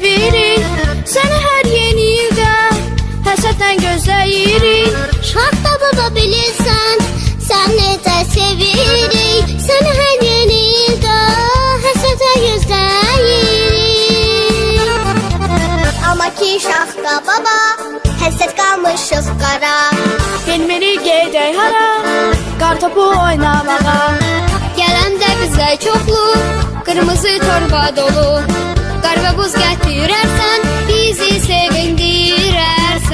sevirik Səni hər yeni ildə həsətlə gözləyirik Şad da baba bilirsən Sən necə sevirik Səni hər yeni ildə həsətlə gözləyirik Amma ki şaxta baba Həsət qalmışıq qara Bilmirik gedək hara Qartopu oynamağa Gələn də bizə çoxlu Qırmızı torba dolu. Qar və buz gətirərsən Bizi sevindirərsən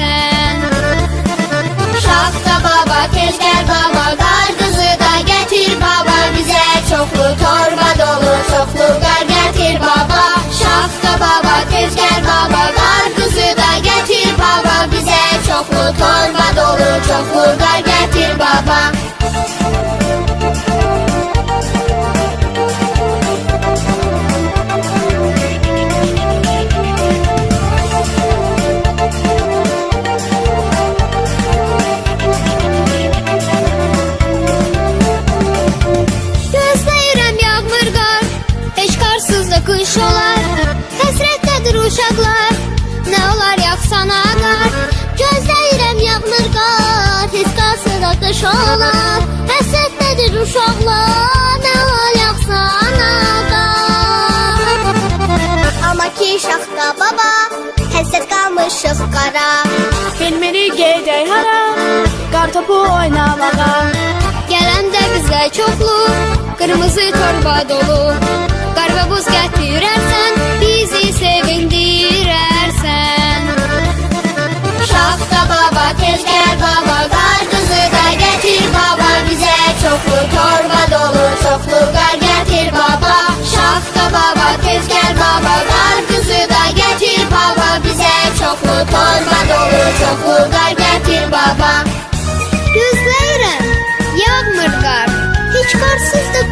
Şaxta baba, tez gəl baba qızı da gətir baba. Bizə çoxlu torba dolu Çoxlu qar gətir baba. Şaxta baba, tez gəl baba qızı da gətir baba. Bizə çoxlu torba dolu Çoxlu qar gətir baba olar Həsrətdədir uşaqlar Nə yağsana qar Amma ki şaxta baba Həsrət qalmışıq qara Gelmeli gedək hara Qartopu oynamağa. Gələndə bizə çoxlu Qırmızı torba dolu. Qar və buz gətirərsən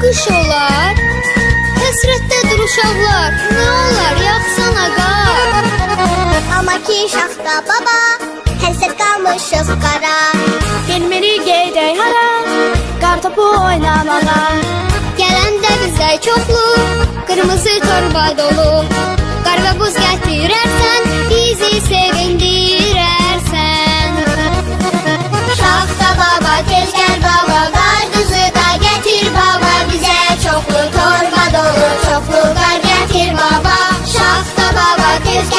qış olar Həsrətdədir uşaqlar Nə olar yağsana qar Amma ki şaxta baba Həsrət qalmışıq qara Gelmeli gedək hara Qartopu oynamağa Gələndə bizə çoxlu Qırmızı torba dolu qar gətir baba Şaxta baba, tez